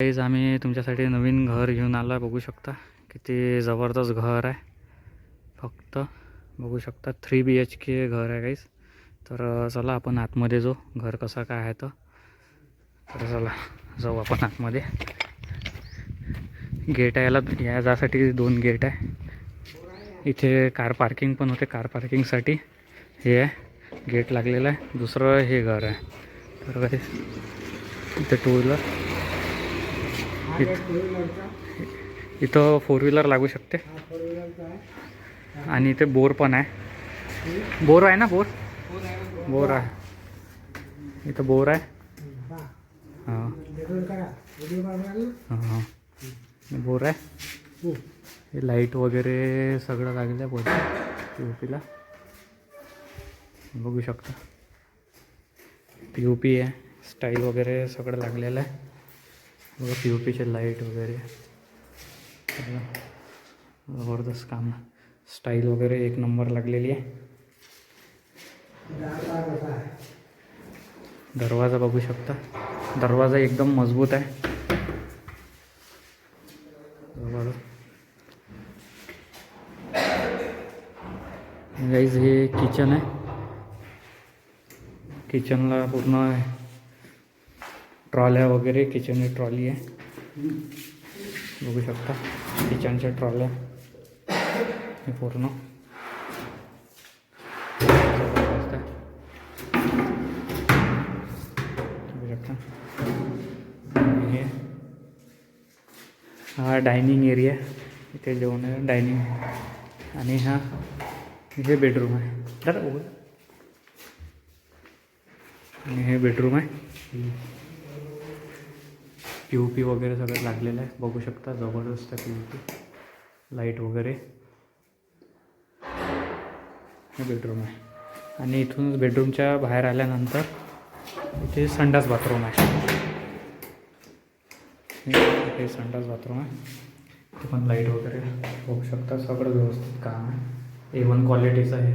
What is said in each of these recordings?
Guys आम्ही तुमच्यासाठी नवीन घर घेऊन आला बघू शकता किती जबरदस्त घर आहे. फक्त बघू शकता थ्री बी एच के घर आहे गाईज तर चला आपण आतमध्ये जाऊ. घर कसं काय आहे तर. चला जाऊ आपण आतमध्ये. गेट आहे याला. या जासाठी दोन गेट आहे. इथे कार पार्किंग पण होते. कार पार्किंगसाठी हे आहे. गेट लागलेलं आहे. दुसरं हे घर आहे. तर काय इथे टू व्हीलर इथं फोर व्हीलर लागू शकते. आणि इथे बोर पण आहे. बोर आहे ना बोर? बोर आहे. इथं बोर आहे. हां. हां बोर आहे. हे लाइट वगैरे सगळं लागलं आहे बोर पी ओ पीला बघू शकता. पी ओ पी आहे. स्टाईल वगैरे सगळं लागलेलं आहे. बघा पी ओ पीचे लाइट वगैरे. जबरदस्त काम. स्टाईल वगैरे एक नंबर लागलेली आहे. दरवाजा बघू शकता. दरवाजा एकदम मजबूत आहे. गाईज हे किचन आहे. किचनला पूर्ण ट्रॉल्या वगैरे किचनची ट्रॉली आहे. बघू शकता किचनच्या ट्रॉल्या. हे पूर्ण. बघू शकता. हे. हा डायनिंग एरिया इथे जेवण आहे डायनिंग आणि हा हे बेडरूम आहे. तर आणि हे बेडरूम आहे. पी ओ पी वगैरे सगळं लागलेलं आहे. बघू शकता जबरदस्त आहे पी ओ पी लाइट वगैरे. हे बेडरूम आहे. आणि इथूनच बेडरूमच्या बाहेर आल्यानंतर इथे संडास बाथरूम आहे. हे- संडास बाथरूम आहे. इथे पण लाइट वगैरे. बघू शकता सगळं व्यवस्थित काम आहे. ए वन क्वालिटीचं आहे.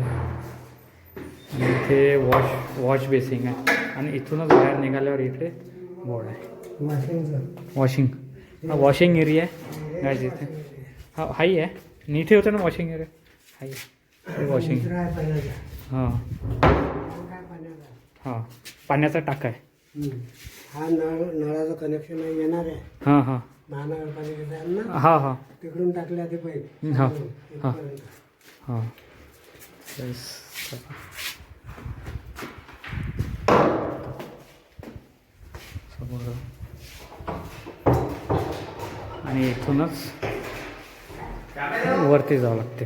आणि इथे वॉश वॉश बेसिंग आहे. आणि इथूनच बाहेर निघाल्यावर इथे बोर्ड आहे. वॉशिंग हा वॉशिंग एरिया आहे गायज इथे हा हाई आहे इथे होतं ना वॉशिंग एरिया हाई आहे वॉशिंग हां हां पाण्याचा टाका आहे हा नळ नळाचं कनेक्शन येणार आहे हां हां महानगरपालिकेचा हां हां तिकडून टाकले आधी पहिले हा. इथपर्यंत. हां येस समोर आणि इथूनच वरती जावं लागते.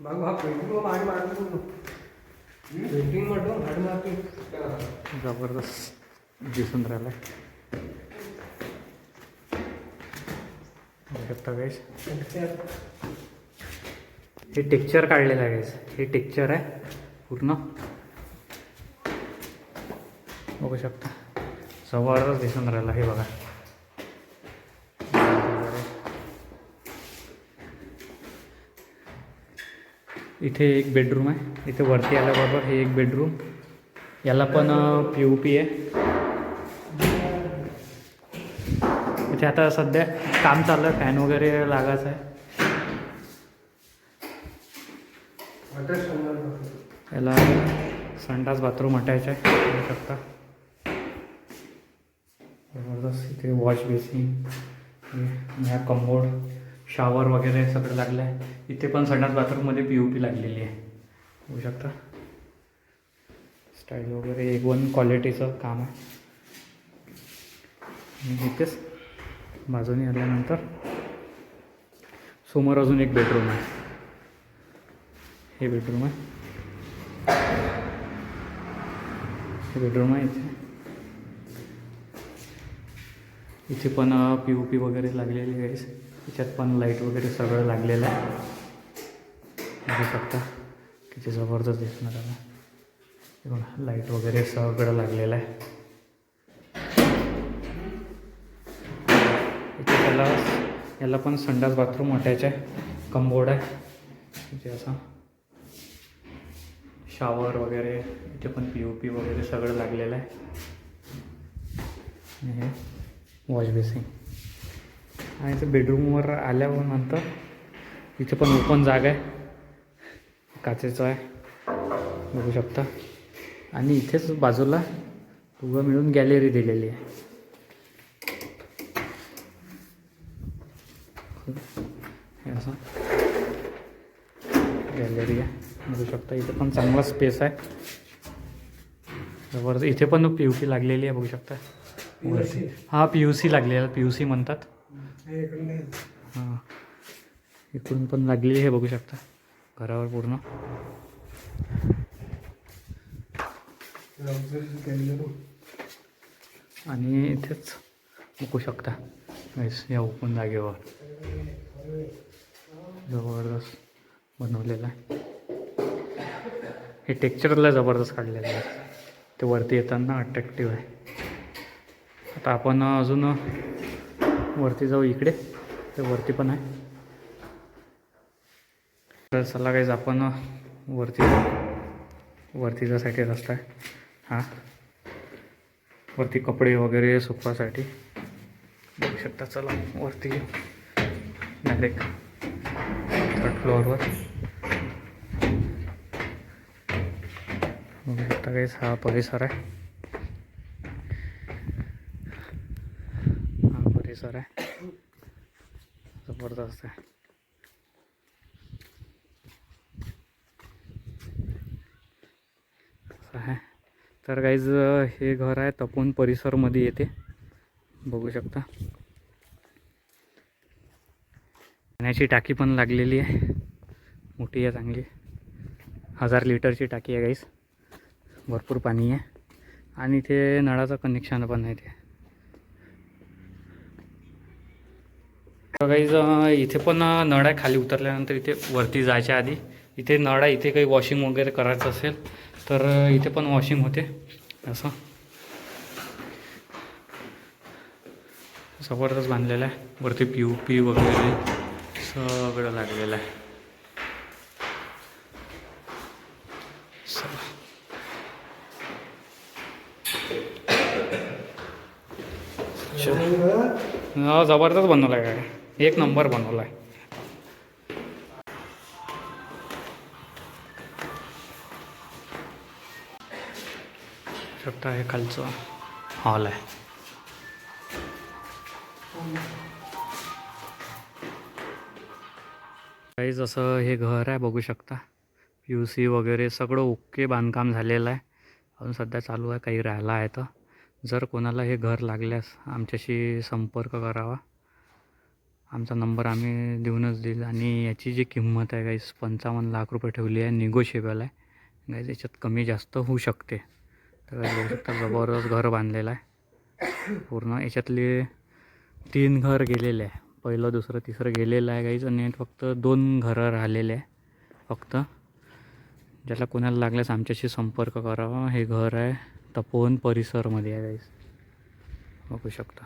मग हा पेंटिंग हाड मारतो पेंटिंग म्हणतो हाड मारतो. जबरदस्त दिसून राहिलं बघू शकता गाईस हे टेक्चर काढलेलं आहे. हे टेक्चर आहे पूर्ण. बघू शकता. जबरदस्त दिसून राहिला हे बघा. इथे एक बेडरूम आहे. इथे वरती आल्याबरोबर हे एक बेडरूम याला पण पी ओ पी आहे. इथे आता सध्या काम चाललं आहे. फॅन वगैरे लागायचं आहे. याला संडास बाथरूम हटायचं आहे. शकता. जबरदस्त इथे वॉश बेसिंग ह्या कमोड शॉवर वगैरे सगळं लागलं आहे इथे पण संडास बाथरूममध्ये पी ओ पी लागलेली आहे. होऊ शकता? स्टाईल वगैरे एक वन क्वालिटीचं काम आहे. आणि इथेच बाजूने आल्यानंतर समोर अजून एक बेडरूम आहे. हे बेडरूम आहे. हे बेडरूम आहे इथे. इथे पण पी ओ पी वगैरे लागलेली आहे. त्याच्यात पण लाइट वगैरे सगळं लागलेलं आहे. बघू शकता. किती जबरदस्त दिसणार आहे. बघा लाइट वगैरे सगळं लागलेलं आहे. इथे त्याला याला पण संडास बाथरूम वाटायचं आहे. कंबोर्ड आहे. म्हणजे असा. शॉवर वगैरे इथे पण पी ओ पी वगैरे सगळं लागलेलं आहे. आणि हे. Wash basin. आणि ते बेडरूमवर आल्यावर नंतर इथे पण ओपन जागा आहे. काचेचं आहे. बघू शकता. आणि इथेच बाजूला उभं मिळून गॅलरी दिलेली आहे. असं गॅलरी आहे. बघू शकता इथे पण चांगला स्पेस आहे. जबरदस्त इथे पण पी यू पी लागलेली आहे बघू शकता. वरती हा पी यू सी लागलेला पी यू सी म्हणतात. हे इकडून. हां. पण लागलेली आहे बघू शकता. घरावर पूर्ण. आणि इथेच बघू शकता. या ओपन जागेवर. जबरदस्त बनवलेलं आहे. हे टेक्चरला जबरदस्त काढलेलं आहे. ते वरती येताना अट्रॅक्टिव्ह आहे. आता आपण अजून वरती जाऊ इकडे. ते वरती पण आहे. तर चला काहीच आपण वरती जाऊ. वरती जासाठी रस्ता आहे. हा. वरती कपडे वगैरे सुकवासाठी. बघू शकता चला. वरती डायरेक्ट थर्ड फ्लोअरवर बघू शकता काहीच हा परिसर आहे. सर आहे जबरदस्त आहे असं आहे. तर गाईज हे घर आहे तपोन परिसरमध्ये येते. बघू शकता. पाण्याची टाकी पण लागलेली आहे. मोठी आहे चांगली. हजार लिटरची टाकी आहे गाईस भरपूर पाणी आहे. आणि ते नळाचं कनेक्शन पण आहे ते. गाईज इथे पण नळ खाली उतरल्यानंतर इथे वरती जायच्या आधी. इथे नळ इथे काही वॉशिंग वगैरे करायचं असेल तर इथे पण वॉशिंग होते. असं. जबरदस्त बांधलेलं आहे. वरती पी यू पी वगैरे सगळं लागलेलं आहे. जबरदस्त बनवला आहे काय एक नंबर बनवला आहे शकता हे खालचं. हॉल आहे. काही जसं हे घर आहे बघू शकता. यू सी वगैरे सगळं ओके बांधकाम झालेलं आहे. अजून सध्या चालू आहे काही राहिला आहे तर. जर कोणाला हे घर लागल्यास आमच्याशी संपर्क करावा. आमचा नंबर आम्ही देऊनच देईल. आणि याची जी किंमत आहे गाईस पंचावन्न लाख रुपये ठेवली आहे निगोशिएबल आहे. गाईज याच्यात कमी जास्त होऊ शकते. तर बघू शकता जबरदस्त घर बांधलेलं आहे. पूर्ण याच्यातले तीन घर गेलेले आहे. पहिलं दुसरं तिसरं गेलेलं आहे गाईज आणि फक्त दोन घरं राहिलेले आहे. फक्त ज्याला कोणाला लागल्यास आमच्याशी संपर्क करावा. हे घर आहे तपोवन परिसरमध्ये आहे गाईज बघू शकता.